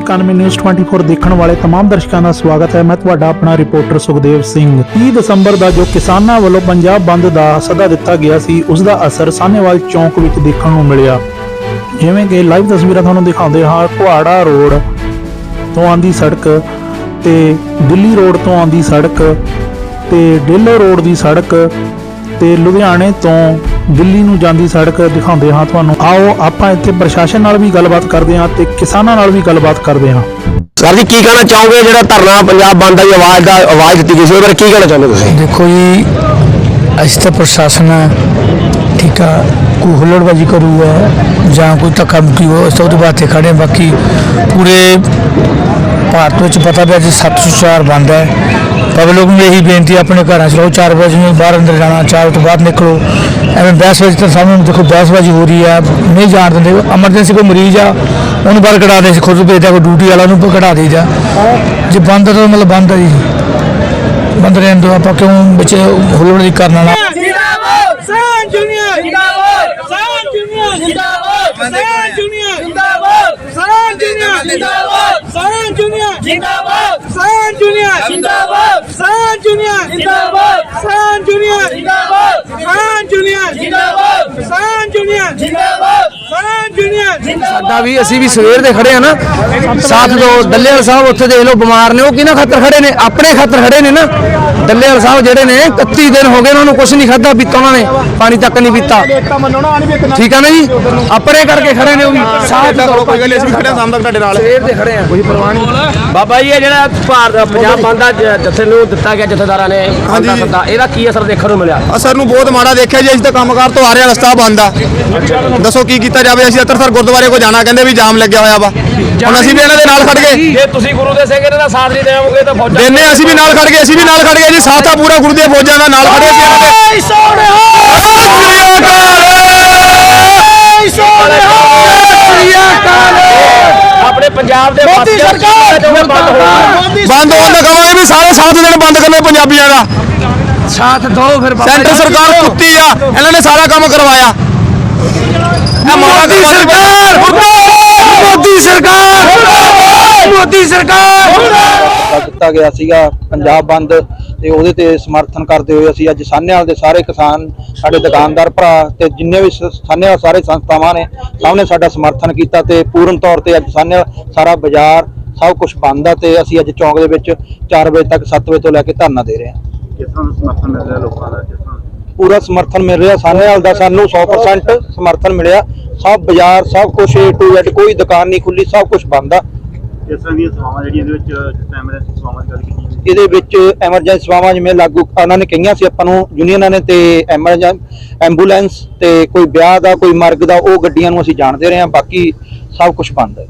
91 news 24 ਦੇਖਣ ਵਾਲੇ तमाम ਦਰਸ਼ਕਾਂ ਦਾ ਸਵਾਗਤ ਹੈ ਮੈਂ ਤੁਹਾਡਾ ਆਪਣਾ ਰਿਪੋਰਟਰ ਸੁਖਦੇਵ ਸਿੰਘ 30 ਦਸੰਬਰ ਦਾ ਜੋ ਕਿਸਾਨਾਂ ਵੱਲੋਂ ਪੰਜਾਬ ਬੰਦ ਦਾ ਸੱਦਾ ਦਿੱਤਾ ਗਿਆ ਸੀ ਉਸ ਦਾ ਅਸਰ ਸਾਹਨੇਵਾਲ ਚੌਂਕ ਵਿੱਚ ਦੇਖਣ ਨੂੰ ਮਿਲਿਆ ਜਿਵੇਂ ਕਿ ਲਾਈਵ ਤਸਵੀਰਾਂ ਤੁਹਾਨੂੰ ਦਿਖਾਉਂਦੇ ਹਾਂ ਕੁਹਾੜਾ ਰੋਡ ਤੋਂ ਆਂਦੀ ਸੜਕ ਤੇ ਦਿੱਲੀ ਰੋਡ ਤੋਂ ਆਂਦੀ ਸੜਕ ਤੇ ਡੇਲੋ ਰੋਡ ਦੀ ਸੜਕ ਤੇ ਲੁਧਿਆਣੇ ਤੋਂ ਦਿੱਲੀ ਨੂੰ ਜਾਂਦੀ ਸੜਕ ਦਿਖਾਉਂਦੇ ਹਾਂ ਤੁਹਾਨੂੰ। ਆਓ ਆਪਾਂ ਇੱਥੇ ਪ੍ਰਸ਼ਾਸਨ ਨਾਲ ਵੀ ਗੱਲਬਾਤ ਕਰਦੇ ਹਾਂ ਤੇ ਕਿਸਾਨਾਂ ਨਾਲ ਵੀ ਗੱਲਬਾਤ ਕਰਦੇ ਹਾਂ। ਸਰ ਜੀ ਕੀ ਕਹਿਣਾ ਚਾਹੋਗੇ ਜਿਹੜਾ ਧਰਨਾ ਪੰਜਾਬ ਬੰਦ ਦੀ ਆਵਾਜ਼ ਦਾ ਆਵਾਜ਼ ਦਿੱਤੀ ਗਈ ਸੀ ਉਹਦੇ ਬਾਰੇ ਕੀ ਕਹਿਣਾ ਚਾਹੁੰਦੇ ਤੁਸੀਂ? ਦੇਖੋ ਜੀ ਅਸੀਂ ਤਾਂ ਪ੍ਰਸ਼ਾਸਨ ਹੈ ਠੀਕ ਆ, ਕੋਈ ਹੁੱਲੜਬਾਜੀ ਕਰੂਗਾ ਜਾਂ ਕੋਈ ਧੱਕਾ ਮੁੱਕੀ ਹੋ ਇਸ ਤੋਂ ਬਾਅਦ ਵਾਸਤੇ ਖੜੇ ਹਾਂ। ਬਾਕੀ ਪੂਰੇ ਭਾਰਤ ਵਿੱਚ ਪਤਾ ਪਿਆ ਜੀ 704 ਬੰਦ ਹੈ। ਪਬਲਿਕ ਨੂੰ ਇਹੀ ਬੇਨਤੀ ਹੈ ਆਪਣੇ ਘਰਾਂ 'ਚ ਰਹੋ 4 ਵਜੇ ਨੂੰ ਬਾਹਰ ਅੰਦਰ ਜਾਣਾ 4 ਤੋਂ ਬਾਅਦ ਨਿਕਲੋ। ਐਵੇਂ ਬਹਿਸ ਵਜੇ ਤਾਂ ਸਾਹਮਣੇ ਦੇਖੋ ਬਹਿਸਬਾਜ਼ੀ ਹੋ ਰਹੀ ਆ, ਨਹੀਂ ਜਾਣ ਦਿੰਦੇ। ਐਮਰਜੈਂਸੀ ਕੋਈ ਮਰੀਜ਼ ਆ, ਉਹਨੂੰ ਬਾਹਰ ਕਢਾ ਦੇ ਖੁਦ ਭੇਜਦਾ ਕੋਈ ਡਿਊਟੀ ਵਾਲਾ ਨੂੰ ਕਢਾ ਦੇਈਦਾ। ਜੇ ਬੰਦ ਹੈ ਤਾਂ ਮਤਲਬ ਬੰਦ ਹੈ ਜੀ। ਬੰਦ ਰਹਿਣ ਦਿਓ ਆਪਾਂ ਕਿਉਂ ਵਿੱਚ ਹੁੱਲੜਬਾਜ਼ੀ ਕਰਨ ਵਾਲਾ ਜਿੰਦਾਬਾਦ ਕਿਸਾਨ ਜੂਨੀਅਰ ਜਿੰਦਾਬਾਦ ਕਿਸਾਨ ਜੂਨੀਅਰ ਜਿੰਦਾਬਾਦ ਕਿਸਾਨ ਜੂਨੀਅਰ ਜਿੰਦਾਬਾਦ ਕਿਸਾਨ ਜੂਨੀਅਰ ਜਿੰਦਾਬਾਦ ਕਿਸਾਨ ਜੂਨੀਅਰ ਜਿੰਦਾਬਾਦ ਕਿਸਾਨ ਜੂਨੀਅਰ ਜਿੰਦਾਬਾਦ ਕਿਸਾਨ ਜੂਨੀਅਰ ਜਿੰਦਾਬਾਦ ਕਿਸਾਨ ਜੂਨੀਅਰ ਜਿੰਦਾਬਾਦ ਕਿਸਾਨ ਜੂਨੀਅਰ ਜਿੰਦਾਬਾਦ ਕਿਸਾਨ ਜੂਨੀਅਰ ਜਿੰਦਾਬਾਦ ਸਾਡਾ ਵੀ ਅਸੀਂ ਵੀ ਸਵੇਰ ਦੇ ਖੜੇ ਆ ਨਾ। ਸਾਥ ਦੋ ਡੱਲੇਵਾਲ ਸਾਹਿਬ ਉੱਥੇ ਦੇਖ ਲਓ ਬਿਮਾਰ ਨੇ ਉਹ ਕਿਹਨਾਂ ਖਾਤਰ ਖੜੇ ਨੇ ਆਪਣੇ ਖਾਤਰ ਖੜੇ ਨੇ ਨਾ। ਡੱਲੇਵਾਲ ਸਾਹਿਬ ਜਿਹੜੇ ਨੇ 31 ਦਿਨ ਹੋ ਗਏ ਉਹਨਾਂ ਨੂੰ ਕੁਝ ਨਹੀਂ ਖਾਧਾ ਪੀਤਾ ਉਹਨਾਂ ਨੇ ਪਾਣੀ ਤੱਕ ਨਹੀਂ ਪੀਤਾ। ਠੀਕ ਹੈ ਨਾ ਜੀ? ਆਪਣੇ ਕਰਕੇ ਖੜੇ ਨੇ ਉਹ ਵੀ। ਸਾਥ ਦੋ। ਕੋਈ ਗੱਲ ਅਸੀਂ ਵੀ ਖੜੇ ਆ ਸਾਹਮਣੇ ਤੁਹਾਡੇ ਨਾਲ। ਸਵੇਰ ਦੇ ਖੜੇ ਆ। ਕੋਈ ਪਰਵਾਹ ਨਹੀਂ। ਬਾਬਾ ਜੀ ਇਹ ਜਿਹੜਾ ਭਾਰਤ ਪੰਜਾਬ ਬੰਦ ਦਾ ਜਥੇ ਨੂੰ ਦਿੱਤਾ ਗਿਆ ਜਥੇਦਾਰਾਂ ਨੇ ਇਹਦਾ ਕੀ ਅਸਰ ਦੇਖਣ ਨੂੰ ਮਿਲਿਆ? ਅਸਰ ਨੂੰ ਬਹੁਤ ਮਾੜਾ ਦੇਖਿਆ ਜੀ ਅਸੀਂ ਤਾਂ ਕੰਮਕਾਰ ਤੋਂ ਆ ਰਹੇ ਰਸਤਾ ਬੰਦ ਆ। ਦੱਸੋ ਕੀ ਕੀਤਾ ਜਾਵੇ ਅਸੀਂ ਅੰਮ੍ਰਿਤਸਰ ਗੁਰਦੁਆਰੇ ਕੋ ਜਾਣਾ ਕਹਿੰਦੇ ਵੀ ਜਾਮ ਲੱਗਿਆ ਹੋਇਆ ਵਾ। ਹੁਣ ਅਸੀਂ ਵੀ ਇਹਨਾਂ ਦੇ ਨਾਲ ਖੜ ਗਏ। ਜੇ ਤੁਸੀਂ ਗੁਰੂ ਦੇ ਸਿੰਘ ਇਹਨਾਂ ਦਾ ਸਾਥ ਨਹੀਂ ਦੇਵੋਗੇ ਤਾਂ ਫੌਜਾਂ ਦੇਨੇ ਅਸੀਂ ਵੀ ਨਾਲ ਖੜ ਗਏ ਅਸੀਂ ਵੀ ਨਾਲ ਖੜ ਗਏ ਜੀ ਸਾਥ ਆ ਪੂਰਾ ਗੁਰੂ ਦੀਆਂ ਫੌਜਾਂ ਦਾ ਨਾਲ ਖੜੇ ਇਹਨਾਂ ਦੇ। ਆਪਣੇ ਪੰਜਾਬ ਦੇ ਮੋਦੀ ਸਰਕਾਰ ਬੰਦ ਹੋਣਾ ਦਾ ਕਹਾਂਗੇ ਵੀ ਸਾਰੇ ਸਾਥ ਦੇਣ ਬੰਦ ਕਰਨੇ ਪੰਜਾਬੀਆਂ ਦਾ। ਸਾਥ ਦੋ ਫਿਰ ਬਾਬਾ ਸੈਂਟਰ। ਸਰਕਾਰ ਕੁੱਤੀ ਆ ਇਹਨਾਂ ਨੇ ਸਾਰਾ ਕੰਮ ਕਰਵਾਇਆ। ਮੋਦੀ ਸਰਕਾਰ ਮੋਦੀ ਸਰਕਾਰ ਮੋਦੀ ਸਰਕਾਰ। ਦਾ ਦਿੱਤਾ ਗਿਆ ਸੀਗਾ ਪੰਜਾਬ ਬੰਦ ਤੇ ਉਹਦੇ ਤੇ ਸਮਰਥਨ ਕਰਦੇ ਹੋਏ ਅਸੀਂ ਅੱਜ ਸਾਹਨੇਵਾਲ ਦੇ ਸਾਰੇ ਕਿਸਾਨ ਸਾਡੇ ਦੁਕਾਨਦਾਰ ਭਰਾ ਤੇ ਜਿੰਨੇ ਵੀ ਸਾਹਨੇਵਾਲ ਸਾਰੇ ਸੰਸਥਾਵਾਂ ਨੇ ਸਭ ਨੇ ਸਾਡਾ ਸਮਰਥਨ ਕੀਤਾ ਤੇ ਪੂਰਨ ਤੌਰ ਤੇ ਅੱਜ ਸਾਹਨੇਵਾਲ ਸਾਰਾ ਬਾਜ਼ਾਰ ਸਭ ਕੁਝ ਬੰਦ ਆ ਤੇ ਅਸੀਂ ਅੱਜ ਚੌਂਕ ਦੇ ਵਿੱਚ 4 ਵਜੇ ਤੱਕ 7 ਵਜੇ ਤੋਂ ਲੈ ਕੇ ਧਰਨਾ ਦੇ ਰਹੇ ਹਾਂ। ਪੂਰਾ ਸਮਰਥਨ ਮਿਲ ਰਿਹਾ ਸਾਹਨੇਵਾਲ ਦਾ ਸਾਨੂੰ 100% ਸਮਰਥਨ ਮਿਲਿਆ। ਸਭ ਬਾਜ਼ਾਰ ਸਭ ਕੁਝ A to Z ਕੋਈ ਦੁਕਾਨ ਨਹੀਂ ਖੁੱਲੀ ਸਭ ਕੁਝ ਬੰਦ ਆ। ਇਸ ਤਰ੍ਹਾਂ ਦੀਆਂ ਸੇਵਾਵਾਂ ਜਿਹੜੀਆਂ ਇਹਦੇ ਵਿੱਚ ਜਿਸ ਐਮਰਜੈਂਸੀ ਸੇਵਾਵਾਂ ਦੀ ਗੱਲ ਕੀਤੀ ਜਾਂਦੀ ਇਹਦੇ ਵਿੱਚ ਐਮਰਜੈਂਸੀ ਸੇਵਾਵਾਂ ਜਿਵੇਂ ਲਾਗੂ ਉਹਨਾਂ ਨੇ ਕਹੀਆਂ ਸੀ ਆਪਾਂ ਨੂੰ ਯੂਨੀਅਨਾਂ ਨੇ ਤੇ ਐਮਰਜੈਂ ਐਂਬੂਲੈਂਸ ਤੇ ਕੋਈ ਵਿਆਹ ਦਾ ਕੋਈ ਮਰਗ ਦਾ ਉਹ ਗੱਡੀਆਂ ਨੂੰ ਅਸੀਂ ਜਾਣਦੇ ਰਹੇ ਹਾਂ ਬਾਕੀ ਸਭ ਕੁਝ ਬੰਦ ਹੈ।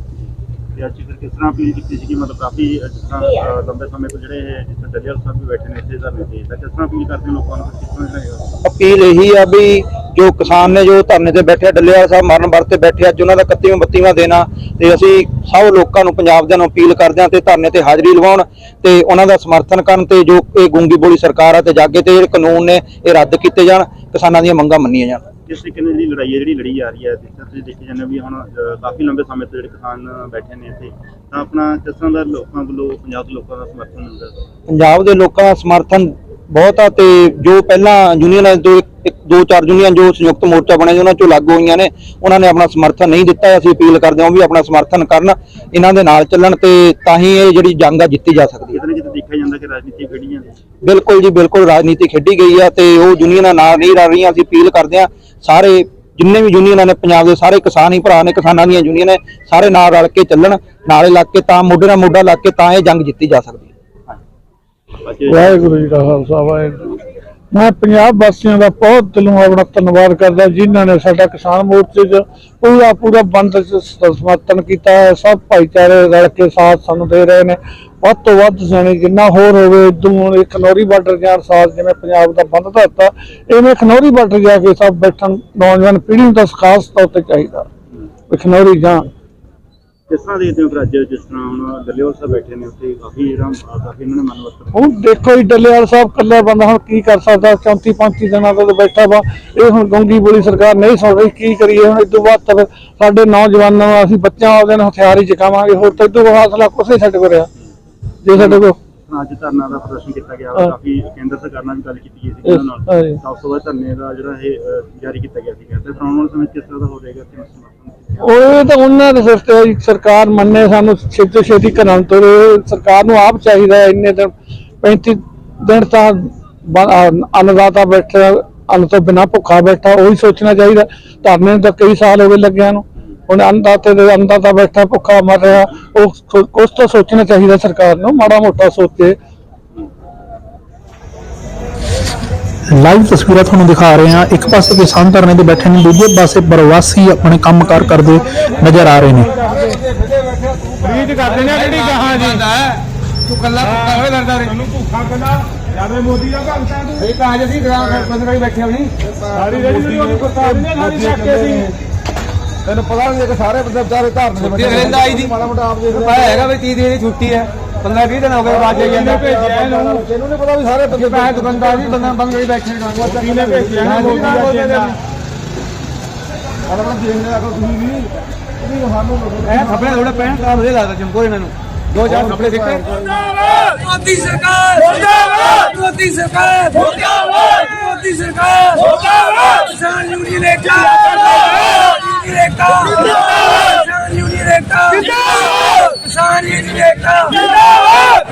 ਤੇ ਅੱਜ ਫਿਰ ਕਿਸ ਤਰ੍ਹਾਂ ਅਪੀਲ ਕੀਤੀ ਸੀ ਕਿ ਮਤਲਬ ਕਾਫੀ ਜਿਸ ਤਰ੍ਹਾਂ ਲੰਬੇ ਸਮੇਂ ਤੋਂ ਜਿਹੜੇ ਇਹ ਜਿਸ ਤਰ੍ਹਾਂ ਡੱਲੇਵਾਲ ਸਾਹਿਬ ਵੀ ਬੈਠੇ ਨੇ ਇੱਥੇ ਧਰਨੇ ਤੇ ਤਾਂ ਕਿਸ ਤਰ੍ਹਾਂ ਅਪੀਲ ਕਰਦੇ ਹੋ ਲੋਕਾਂ ਨੂੰ ਕਿ ਕਿਸ ਤਰ੍ਹਾਂ ਜਿਹੜਾ ਅਪੀਲ ਇਹੀ ਆ ਵੀ ਜੋ ਕਿਸਾਨ ਨੇ ਜੋ ਧਰਨੇ ਤੇ ਬੈਠੇ ਆ, ਡੱਲੇਵਾਲ ਸਾਹਿਬ ਮਰਨ ਵਰਤੇ ਬੈਠੇ ਆ, ਅੱਜ ਉਹਨਾਂ ਦਾ 31ਵਾਂ 32ਵਾਂ ਦੇਣਾ ਤੇ ਅਸੀਂ ਸਭ ਲੋਕਾਂ ਨੂੰ ਪੰਜਾਬ ਦੇ ਨੂੰ ਅਪੀਲ ਕਰਦੇ ਹਾਂ ਤੇ ਧਰਨੇ ਤੇ ਹਾਜ਼ਰੀ ਲਵਾਉਣ ਤੇ ਉਹਨਾਂ ਦਾ ਸਮਰਥਨ ਕਰਨ ਤੇ ਜੋ ਇਹ ਗੁੰਗੀ ਬੋਲੀ ਸਰਕਾਰ ਆ ਤੇ ਜਾਗੇ ਤੇ ਜਿਹੜੇ ਕਾਨੂੰਨ ਨੇ ਇਹ ਰੱਦ ਕੀਤੇ ਜਾਣ ਕਿਸਾਨਾਂ ਦੀਆਂ ਮੰਗਾਂ ਮੰਨੀਆਂ ਜਾਣ। ਕਿਸ ਤਰੀਕੇ ਨਾਲ ਜਿਹੜੀ ਲੜਾਈ ਹੈ ਜਿਹੜੀ ਲੜੀ ਜਾ ਰਹੀ ਹੈ ਜਿਸ ਤੁਸੀਂ ਦੇਖੀ ਜਾਂਦੇ ਵੀ ਹੁਣ ਕਾਫੀ ਲੰਬੇ ਸਮੇਂ ਤੋਂ ਜਿਹੜੇ ਕਿਸਾਨ ਬੈਠੇ ਨੇ ਇੱਥੇ ਤਾਂ ਆਪਣਾ ਕਿਸ ਤਰ੍ਹਾਂ ਦਾ ਲੋਕਾਂ ਵੱਲੋਂ ਪੰਜਾਬ ਦੇ ਲੋਕਾਂ ਦਾ ਸਮਰਥਨ ਮਿਲਦਾ? ਪੰਜਾਬ ਦੇ ਲੋਕਾਂ ਦਾ ਸਮਰਥਨ ਬਹੁਤ ਆ ਤੇ ਜੋ ਪਹਿਲਾਂ ਯੂਨੀਅਨ ਦੋ ਇੱਕ ਦੋ ਚਾਰ ਯੂਨੀਅਨ ਜੋ ਸੰਯੁਕਤ ਮੋਰਚਾ ਬਣੇ ਉਹਨਾਂ ਚੋਂ ਲਾਗੂ ਹੋਈਆਂ ਨੇ। ਉਹਨਾਂ ਨੇ ਆਪਣਾ ਸਮਰਥਨ ਨਹੀਂ ਦਿੱਤਾ ਅਸੀਂ ਅਪੀਲ ਕਰਦੇ ਹਾਂ ਵੀ ਆਪਣਾ ਸਮਰਥਨ ਕਰਨ ਇਹਨਾਂ ਦੇ ਨਾਲ ਚੱਲਣ ਤੇ ਤਾਂ ਹੀ ਇਹ ਜਿਹੜੀ ਜੰਗ ਆ ਜਿੱਤੀ ਜਾ ਸਕਦੀ ਹੈ। ਕਿਤੇ ਦੇਖਿਆ ਜਾਂਦਾ ਕਿ ਰਾਜਨੀਤੀ ਖੇਡੀ ਜਾਂਦੀ ਬਿਲਕੁਲ ਜੀ ਬਿਲਕੁਲ ਰਾਜਨੀਤੀ ਖੇਡੀ ਗਈ ਆ ਤੇ ਉਹ ਯੂਨੀਅਨਾਂ ਨਾਲ ਨਹੀਂ ਰਲ ਰਹੀਆਂ। ਅਸੀਂ ਅਪੀਲ ਕਰਦੇ ਹਾਂ ਸਾਰੇ ਜਿੰਨੇ ਵੀ ਯੂਨੀਅਨਾਂ ਨੇ ਪੰਜਾਬ ਦੇ ਸਾਰੇ ਕਿਸਾਨ ਹੀ ਭਰਾ ਨੇ ਕਿਸਾਨਾਂ ਦੀਆਂ ਯੂਨੀਅਨ ਨੇ ਸਾਰੇ ਨਾਲ ਰਲ ਕੇ ਚੱਲਣ ਨਾਲੇ ਲੱਗ ਕੇ ਤਾਂ ਮੋਢੇ ਨਾਲ ਮੋਢਾ ਲੱਗ ਕੇ ਤਾਂ ਇਹ ਜੰਗ ਜਿੱਤੀ ਜਾ ਸਕਦੀ ਹੈ। ਵਾਹਿਗੁਰੂ ਜੀ ਕਾ ਖਾਲਸਾ, ਵਾਹਿਗੁਰੂ। ਮੈਂ ਪੰਜਾਬ ਵਾਸੀਆਂ ਦਾ ਬਹੁਤ ਦਿਲੋਂ ਆਪਣਾ ਧੰਨਵਾਦ ਕਰਦਾ, ਜਿਨ੍ਹਾਂ ਨੇ ਸਾਡਾ ਕਿਸਾਨ ਮੋਰਚੇ 'ਚ ਪੂਰਾ ਪੂਰਾ ਬੰਦ ਸਮਰਥਨ ਕੀਤਾ ਹੈ। ਸਭ ਭਾਈਚਾਰੇ ਰਲ ਕੇ ਸਾਥ ਸਾਨੂੰ ਦੇ ਰਹੇ ਨੇ। ਵੱਧ ਤੋਂ ਵੱਧ ਜਾਣੀ ਜਿੰਨਾ ਹੋਰ ਹੋਵੇ ਇਦੋਂ ਇੱਕ ਖਨੌਰੀ ਬਾਰਡਰ ਜਾਣ ਸਾਥ ਜਿਵੇਂ ਪੰਜਾਬ ਦਾ ਬੰਦ ਦਿੱਤਾ ਇਹਨੇ ਖਨੌਰੀ ਬਾਰਡਰ ਜਾ ਕੇ ਸਭ ਬੈਠਣ ਨੌਜਵਾਨ ਪੀੜ੍ਹੀ ਨੂੰ ਤਾਂ ਖਾਸ ਤੌਰ ਤੇ ਚਾਹੀਦਾ ਖਨੌਰੀ ਜਾਣ। ਕਿਸ ਤਰ੍ਹਾਂ ਦੇਖਦੇ ਹੋ ਫਿਰ ਅੱਜ ਜਿਸ ਤਰ੍ਹਾਂ ਹੁਣ ਦੱਲੇਵਾਲ ਸਾਹਿਬ ਬੈਠੇ ਨੇ ਉੱਥੇ ਕਾਫੀ ਜਿਹੜਾ ਕਾਫੀ ਇਹਨਾਂ ਨੇ ਮਨ ਹੁਣ ਦੇਖੋ ਜੀ ਡੱਲੇਵਾਲ ਸਾਹਿਬ ਕੱਲਾ ਬੰਦਾ ਹੁਣ ਕੀ ਕਰ ਸਕਦਾ? 34 35 ਦਿਨਾਂ ਤੋਂ ਬੈਠਾ ਵਾ। ਇਹ ਹੁਣ ਗੰਗੀ ਬੋਲੀ ਸਰਕਾਰ ਨਹੀਂ ਸੁਣ ਰਹੀ ਕੀ ਕਰੀਏ? ਹੁਣ ਇਦੋਂ ਬਾਅਦ ਤਾਂ ਸਾਡੇ ਨੌਜਵਾਨਾਂ ਨੂੰ ਅਸੀਂ ਬੱਚਿਆਂ ਆਪਦੇ ਨੂੰ ਹਥਿਆਰ ਹੀ ਚਕਾਵਾਂਗੇ। ਹੋਰ ਤਾਂ ਇਦੋਂ ਹਾਸਲਾ ਕੁਛ ਨਹੀਂ ਸਾਡੇ ਕੋਲ ਰਿਹਾ। ਜੇ ਸਾਡੇ ਕੋਲ ਅੱਜ ਧਰਨਾ ਦਾ ਪ੍ਰਦਰਸ਼ਨ ਕੀਤਾ ਗਿਆ। ਕਾਫੀ ਕੇਂਦਰ ਸਰਕਾਰ ਨਾਲ ਵੀ ਗੱਲ ਕੀਤੀ ਗਈ ਸੀ। ਹਾਂਜੀ। ਨਾਲ ਤਾਂ ਉਸ ਤੋਂ ਬਾਅਦ ਧਰਨੇ ਦਾ ਜਿਹੜਾ ਇਹ ਜਾਰੀ ਕੀਤਾ ਗਿਆ ਸੀਗਾ। ਤੇ ਫਿਰ ਆਉਣ ਵਾਲੇ ਸਮੇਂ ਕਿਸ ਤਰ੍ਹਾਂ ਦਾ ਹੋ ਜਾਏਗਾ? ਉਹ ਤਾਂ ਉਹਨਾਂ ਦੇ ਸਿਰ ਤੇ ਸਰਕਾਰ ਮੰਨੇ ਸਾਨੂੰ ਛੇਤੀ ਛੇਤੀ ਕਰਾਂ ਤੋਂ ਸਰਕਾਰ ਨੂੰ ਆਪ ਚਾਹੀਦਾ ਇੰਨੇ ਦਿਨ 35 ਦਿਨ ਤਾਂ ਬ- ਅੰਨਦਾਤਾ ਬੈਠਾ, ਅੰਨ ਤੋਂ ਬਿਨਾ ਭੁੱਖਾ ਬੈਠਾ, ਉਹੀ ਸੋਚਣਾ ਚਾਹੀਦਾ। ਧਰਨੇ ਨੂੰ ਤਾਂ ਕਈ ਸਾਲ ਹੋ ਗਏ ਲੱਗਿਆ ਨੂੰ। ਹੁਣ ਅੰਨਦਾਤੇ ਦੇ ਅੰਨਦਾਤਾ ਬੈਠਾ, ਭੁੱਖਾ ਮਰ ਰਿਹਾ, ਉਹ ਉਸ ਤੋਂ ਸੋਚਣਾ ਚਾਹੀਦਾ ਸਰਕਾਰ ਨੂੰ, ਮਾੜਾ ਮੋਟਾ ਸੋਚੇ। ਲਾਈਵ ਤਸਵੀਰਾਂ ਤੁਹਾਨੂੰ ਦਿਖਾ ਰਹੇ ਹਾਂ। ਇੱਕ ਪਾਸੇ ਕਿਸਾਨ ਧਰਨੇ ਤੇ ਬੈਠੇ ਨੇ ਦੂਜੇ ਪਾਸੇ ਪ੍ਰਵਾਸੀ ਆਪਣੇ ਕੰਮਕਾਰ ਕਰਦੇ ਨਜ਼ਰ ਆ ਰਹੇ ਨੇ। ਰੀਡ ਕਰਦੇ ਨੇ ਜਿਹੜੀ ਕਹਾਂ ਜੀ। ਤੂੰ ਕੱਲਾ ਭੁੱਖਾ ਹੋਏ ਲੜਦਾ ਰੇ ਤੈਨੂੰ ਭੁੱਖਾ ਕੱਲਾ। ਜਾਵੇ ਮੋਦੀ ਦਾ ਭਗਤਾਂ ਤੂੰ ਇਹ ਕਾਜ ਅਸੀਂ ਗ੍ਰਾਮ ਬੰਦਗਾਈ ਬੈਠੇ ਹੋਣੀ। ਸਾਰੀ ਰੇੜੀ ਜਿਹੜੀ ਉਹਨੂੰ ਕਰਤਾ ਦਿੰਦੇ ਸਾਰੀ ਚੱਕੇ ਸੀ ਤੈਨੂੰ ਪਤਾ ਨਹੀਂ ਕਿ ਸਾਰੇ ਬੰਦੇ ਵਿਚਾਰੇ ਧਰਨੇ ਛੁੱਟੀ ਰਹਿੰਦਾ ਆਈ ਦੀ। ਮਾੜਾ ਮੋਟਾ ਆਪ ਦੇਖ ਪਾਇਆ ਹੈਗਾ ਵੀ 30 ਦਿਨ ਦੀ ਛੁੱਟੀ ਹੈ। 15 20 ਦਿਨ ਹੋ ਗਏ ਆਵਾਜ਼ ਆਈ ਜਾਂਦੀ। ਭੇਜਿਆ ਇਹਨੂੰ ਇਹਨੂੰ ਨਹੀਂ ਪਤਾ ਵੀ ਸਾਰੇ ਬੰਦੇ ਪੈਸੇ ਦੁਕਾਨਦਾਰ ਵੀ ਬੰਦਾ ਬੰਦ ਗਈ ਬੈਠੇ ਡਾਂਗੋ ਚੱਕੀ ਨੇ ਭੇਜਿਆ ਇਹਨੂੰ। ਆਪਣਾ ਦੇਖ ਲੈ ਕੋਈ ਨਹੀਂ ਨਹੀਂ ਸਾਨੂੰ ਇਹ ਖਪੜੇ ਥੋੜੇ ਪੈਣ ਤਾਂ ਵਧੀਆ ਲੱਗਦਾ ਚਮਕੋ ਇਹਨਾਂ ਨੂੰ। ਦੋ ਚਾਰ ਖਪੜੇ ਸਿੱਟੇ ਮੋਦੀ ਸਰਕਾਰ ਮੁਰਦਾਬਾਦ ਮੋਦੀ ਸਰਕਾਰ ਮੁਰਦਾਬਾਦ ਮੋਦੀ ਸਰਕਾਰ ਮੁਰਦਾਬਾਦ ਕਿਸਾਨ ਯੂਨੀਅਨ ਏਕਾ ਯੂਨੀਅਨ ਏਕਾ ਹਰੀ ਜਨੇਟਾ ਜਿੰਦਾਬਾਦ।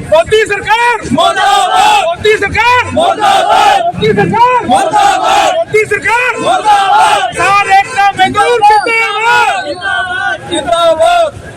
ਮੋਦੀ ਸਰਕਾਰ। ਮੁਰਦਾਬਾਦ। ਮੋਦੀ ਸਰਕਾਰ। ਮੁਰਦਾਬਾਦ। ਮੋਦੀ ਸਰਕਾਰ। ਮੁਰਦਾਬਾਦ। ਮੋਦੀ ਸਰਕਾਰ। ਮੁਰਦਾਬਾਦ। ਸਾਰੇ ਇੱਕ ਮਜ਼ਦੂਰ ਜਿੰਦਾਬਾਦ। ਜਿੰਦਾਬਾਦ। ਜਿੰਦਾਬਾਦ।